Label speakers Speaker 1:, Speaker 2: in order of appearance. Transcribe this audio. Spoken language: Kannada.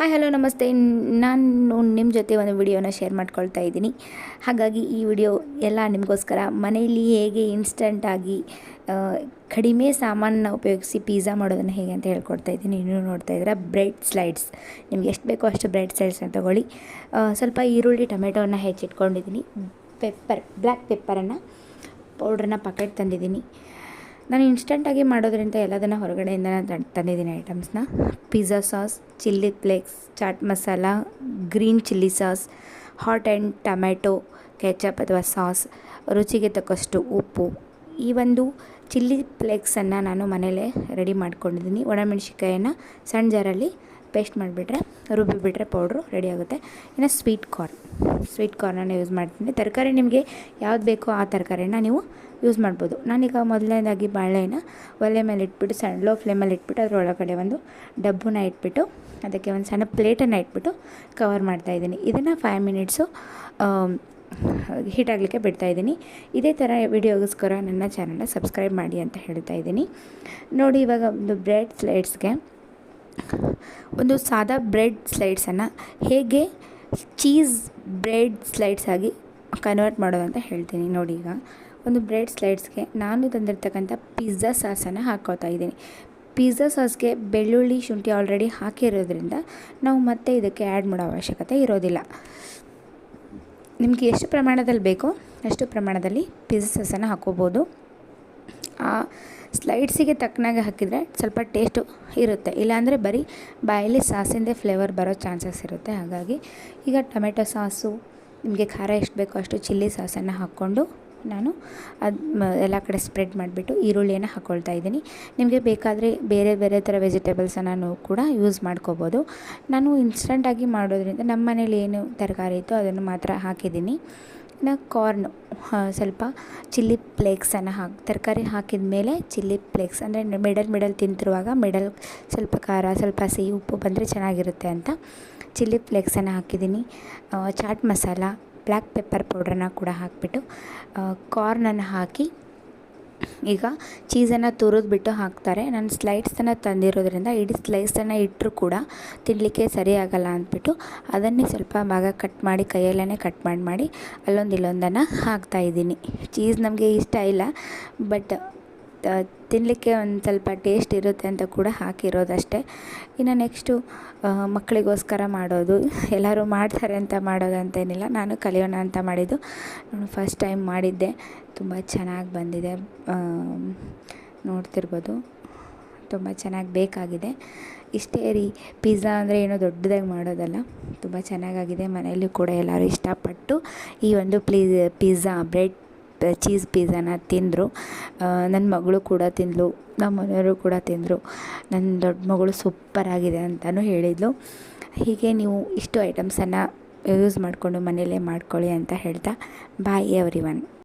Speaker 1: ಹಾಯ್ ಹಲೋ ನಮಸ್ತೆ. ನಾನು ನಿಮ್ಮ ಜೊತೆ ಒಂದು ವಿಡಿಯೋನ ಶೇರ್ ಮಾಡ್ಕೊಳ್ತಾ ಇದ್ದೀನಿ. ಹಾಗಾಗಿ ಈ ವಿಡಿಯೋ ಎಲ್ಲ ನಿಮಗೋಸ್ಕರ ಮನೆಯಲ್ಲಿ ಹೇಗೆ ಇನ್ಸ್ಟಂಟಾಗಿ ಕಡಿಮೆ ಸಾಮಾನನ್ನ ಉಪಯೋಗಿಸಿ ಪಿಜ್ಜಾ ಮಾಡೋದನ್ನು ಹೇಗೆ ಅಂತ ಹೇಳ್ಕೊಡ್ತಾ ಇದ್ದೀನಿ. ನೀವು ನೋಡ್ತಾ ಇದ್ದೀರಾ? ಬ್ರೆಡ್ ಸ್ಲೈಡ್ಸ್ ನಿಮ್ಗೆ ಎಷ್ಟು ಬೇಕೋ ಅಷ್ಟು ಬ್ರೆಡ್ ಸ್ಲೈಡ್ಸ್ನ ತೊಗೊಳ್ಳಿ. ಸ್ವಲ್ಪ ಈರುಳ್ಳಿ, ಟೊಮೆಟೋನ ಹೆಚ್ಚಿಟ್ಕೊಂಡಿದ್ದೀನಿ. ಪೆಪ್ಪರ್ ಬ್ಲ್ಯಾಕ್ ಪೆಪ್ಪರನ್ನು ಪೌಡ್ರನ್ನ ಪಾಕೆಟ್ ತಂದಿದ್ದೀನಿ. ನಾನು ಇನ್ಸ್ಟೆಂಟಾಗಿ ಮಾಡೋದ್ರಿಂದ ಎಲ್ಲದನ್ನು ಹೊರಗಡೆಯಿಂದ ನಾನು ತಂದಿದ್ದೀನಿ ಐಟಮ್ಸ್ನ pizza sauce chilli flakes chaat masala green chilli sauce hot and tomato ketchup ಅಥವಾ ಸಾಸ್ ರುಚಿಗೆ ತಕ್ಕಷ್ಟು ಉಪ್ಪು. ಈ ಒಂದು ಚಿಲ್ಲಿ ಫ್ಲೇಕ್ಸನ್ನು ನಾನು ಮನೇಲೇ ರೆಡಿ ಮಾಡ್ಕೊಂಡಿದ್ದೀನಿ. ಒಣಮೆಣ್ಸಿನ್ಕಾಯನ್ನು ಸಣ್ಣ ಜಾರಲ್ಲಿ ಪೇಸ್ಟ್ ಮಾಡಿಬಿಟ್ರೆ ರುಬ್ಬಿಬಿಟ್ರೆ ಪೌಡ್ರು ರೆಡಿ ಆಗುತ್ತೆ. ಇನ್ನು ಸ್ವೀಟ್ ಕಾರ್ನ್ ಸ್ವೀಟ್ ಕಾರ್ನನ್ನು ಯೂಸ್ ಮಾಡ್ತೀನಿ. ತರಕಾರಿ ನಿಮಗೆ ಯಾವ್ದು ಬೇಕೋ ಆ ತರಕಾರಿನ ನೀವು ಯೂಸ್ ಮಾಡ್ಬೋದು. ನಾನೀಗ ಮೊದಲನೇದಾಗಿ ಬಾಳೆನ ಒಲೆ ಮೇಲೆ ಇಟ್ಬಿಟ್ಟು, ಸಣ್ಣ ಲೋ ಫ್ಲೇಮಲ್ಲಿ ಇಟ್ಬಿಟ್ಟು ಅದ್ರ ಒಳಗಡೆ ಒಂದು ಡಬ್ಬನ ಇಟ್ಬಿಟ್ಟು, ಅದಕ್ಕೆ ಒಂದು ಸಣ್ಣ ಪ್ಲೇಟನ್ನು ಇಟ್ಬಿಟ್ಟು ಕವರ್ ಮಾಡ್ತಾಯಿದ್ದೀನಿ ಇದನ್ನು ಫೈವ್ ಮಿನಿಟ್ಸು ಹೀಟ್ ಆಗಲಿಕ್ಕೆ ಬಿಡ್ತಾಯಿದ್ದೀನಿ ಇದೇ ಥರ ವಿಡಿಯೋಗೋಸ್ಕರ ನನ್ನ ಚಾನಲ್ನ ಸಬ್ಸ್ಕ್ರೈಬ್ ಮಾಡಿ ಅಂತ ಹೇಳ್ತಾ ಇದ್ದೀನಿ. ನೋಡಿ ಇವಾಗ ಒಂದು ಬ್ರೆಡ್ ಸ್ಲೈಡ್ಸ್ಗೆ ಒಂದು ಸಾದಾ ಬ್ರೆಡ್ ಸ್ಲೈಡ್ಸನ್ನು ಹೇಗೆ ಚೀಸ್ ಬ್ರೆಡ್ ಸ್ಲೈಡ್ಸ್ ಆಗಿ ಕನ್ವರ್ಟ್ ಮಾಡೋದು ಅಂತ ಹೇಳ್ತೀನಿ. ನೋಡಿ ಈಗ, ಒಂದು ಬ್ರೆಡ್ ಸ್ಲೈಡ್ಸ್ಗೆ ನಾನು ತಂದಿರ್ತಕ್ಕಂಥ ಪಿಜ್ಜಾ ಸಾಸನ್ನು ಹಾಕೋತಾ ಇದ್ದೀನಿ. ಪಿಜ್ಜಾ ಸಾಸ್ಗೆ ಬೆಳ್ಳುಳ್ಳಿ, ಶುಂಠಿ ಆಲ್ರೆಡಿ ಹಾಕಿರೋದ್ರಿಂದ ನಾವು ಮತ್ತೆ ಇದಕ್ಕೆ ಆ್ಯಡ್ ಮಾಡೋ ಅವಶ್ಯಕತೆ ಇರೋದಿಲ್ಲ. ನಿಮಗೆ ಎಷ್ಟು ಪ್ರಮಾಣದಲ್ಲಿ ಬೇಕೋ ಅಷ್ಟು ಪ್ರಮಾಣದಲ್ಲಿ ಪಿಜ್ಜಾ ಸಾಸನ್ನು ಹಾಕೋಬೋದು. ಆ ಸ್ಲೈಡ್ಸಿಗೆ ತಕ್ಕನಾಗೆ ಹಾಕಿದರೆ ಸ್ವಲ್ಪ ಟೇಸ್ಟು ಇರುತ್ತೆ. ಇಲ್ಲಾಂದರೆ ಬರೀ ಬಾಯಲ್ಲಿ ಸಾಸಿಂದೇ ಫ್ಲೇವರ್ ಬರೋ ಚಾನ್ಸಸ್ ಇರುತ್ತೆ. ಹಾಗಾಗಿ ಈಗ ಟೊಮೆಟೊ ಸಾಸು, ನಿಮಗೆ ಖಾರ ಎಷ್ಟು ಬೇಕೋ ಅಷ್ಟು ಚಿಲ್ಲಿ ಸಾಸನ್ನು ಹಾಕ್ಕೊಂಡು ನಾನು ಅದು ಎಲ್ಲ ಕಡೆ ಸ್ಪ್ರೆಡ್ ಮಾಡಿಬಿಟ್ಟು ಈರುಳ್ಳಿಯನ್ನು ಹಾಕ್ಕೊಳ್ತಾ ಇದ್ದೀನಿ. ನಿಮಗೆ ಬೇಕಾದರೆ ಬೇರೆ ಬೇರೆ ಥರ ವೆಜಿಟೇಬಲ್ಸನ್ನು ಕೂಡ ಯೂಸ್ ಮಾಡ್ಕೋಬೋದು. ನಾನು ಇನ್ಸ್ಟಂಟಾಗಿ ಮಾಡೋದ್ರಿಂದ ನಮ್ಮ ಮನೇಲಿ ಏನು ತರಕಾರಿ ಇತ್ತು ಅದನ್ನು ಮಾತ್ರ ಹಾಕಿದ್ದೀನಿ. ಇನ್ನು ಕಾರ್ನ್ ಸ್ವಲ್ಪ ಚಿಲ್ಲಿ ಪ್ಲೇಕ್ಸನ್ನು ಹಾಕಿ, ತರಕಾರಿ ಹಾಕಿದ ಮೇಲೆ ಚಿಲ್ಲಿ ಫ್ಲೇಕ್ಸ್, ಅಂದರೆ ಮಿಡಲ್ ಮಿಡಲ್ ತಿಂತಿರುವಾಗ ಮಿಡಲ್ ಸ್ವಲ್ಪ ಖಾರ, ಸ್ವಲ್ಪ ಸಿಹಿ ಉಪ್ಪು ಬಂದರೆ ಚೆನ್ನಾಗಿರುತ್ತೆ ಅಂತ ಚಿಲ್ಲಿ ಫ್ಲೇಕ್ಸನ್ನು ಹಾಕಿದ್ದೀನಿ. ಚಾಟ್ ಮಸಾಲ, ಬ್ಲ್ಯಾಕ್ ಪೆಪ್ಪರ್ ಪೌಡ್ರನ್ನ ಕೂಡ ಹಾಕಿಬಿಟ್ಟು ಕಾರ್ನನ್ನು ಹಾಕಿ ಈಗ ಚೀಸನ್ನು ತುರಿದ್ಬಿಟ್ಟು ಹಾಕ್ತಾರೆ. ನಾನು ಸ್ಲೈಡ್ಸನ್ನು ತಂದಿರೋದ್ರಿಂದ ಇಡೀ ಸ್ಲೈಸನ್ನು ಇಟ್ಟರೂ ಕೂಡ ತಿನ್ನಲಿಕ್ಕೆ ಸರಿಯಾಗಲ್ಲ ಅಂದ್ಬಿಟ್ಟು ಅದನ್ನೇ ಸ್ವಲ್ಪ ಭಾಗ ಕಟ್ ಮಾಡಿ ಕೈಯಲ್ಲೇ ಕಟ್ ಮಾಡಿ ಮಾಡಿ ಅಲ್ಲೊಂದು ಇಲ್ಲೊಂದನ್ನು ಹಾಕ್ತಾಯಿದ್ದೀನಿ ಚೀಸ್ ನಮಗೆ ಇಷ್ಟ ಇಲ್ಲ ಬಟ್ ತಿನ್ನಲಿಕ್ಕೆ ಒಂದು ಸ್ವಲ್ಪ ಟೇಸ್ಟ್ ಇರುತ್ತೆ ಅಂತ ಕೂಡ ಹಾಕಿರೋದಷ್ಟೇ. ಇನ್ನು ನೆಕ್ಸ್ಟು ಮಕ್ಕಳಿಗೋಸ್ಕರ ಮಾಡೋದು. ಎಲ್ಲರೂ ಮಾಡ್ತಾರೆ ಅಂತ ಮಾಡೋದಂತೇನಿಲ್ಲ. ನಾನು ಕಲಿಯೋಣ ಅಂತ ಮಾಡಿದ್ದು. ನಾನು ಫಸ್ಟ್ ಟೈಮ್ ಮಾಡಿದ್ದೆ. ತುಂಬ ಚೆನ್ನಾಗಿ ಬಂದಿದೆ. ನೋಡ್ತಿರ್ಬೋದು. ತುಂಬ ಚೆನ್ನಾಗಿ ಬೇಕಾಗಿದೆ. ಇಷ್ಟೇ ರೀ ಪಿಜ್ಜಾ ಅಂದರೆ ಏನೋ ದೊಡ್ಡದಾಗಿ ಮಾಡೋದಲ್ಲ. ತುಂಬ ಚೆನ್ನಾಗಾಗಿದೆ. ಮನೆಯಲ್ಲೂ ಕೂಡ ಎಲ್ಲರೂ ಇಷ್ಟಪಟ್ಟು ಈ ಒಂದು ಪ್ಲೀಸ್ ಪಿಜ್ಜಾ ಬ್ರೆಡ್ ಚೀಸ್ ಪಿಜ್ಜಾನ ತಿಂದರು. ನನ್ನ ಮಗಳು ಕೂಡ ತಿಂದಳು ನಮ್ಮ ಮನೆಯವರು ಕೂಡ ತಿಂದರು. ನನ್ನ ದೊಡ್ಡ ಮಗಳು ಸೂಪರಾಗಿದೆ ಅಂತಲೂ ಹೇಳಿದ್ಲು. ಹೀಗೆ ನೀವು ಇಷ್ಟು ಐಟಮ್ಸನ್ನು ಯೂಸ್ ಮಾಡಿಕೊಂಡು ಮನೆಯಲ್ಲೇ ಮಾಡ್ಕೊಳ್ಳಿ ಅಂತ ಹೇಳ್ತಾ ಬಾಯ್ ಎವ್ರಿ ಒನ್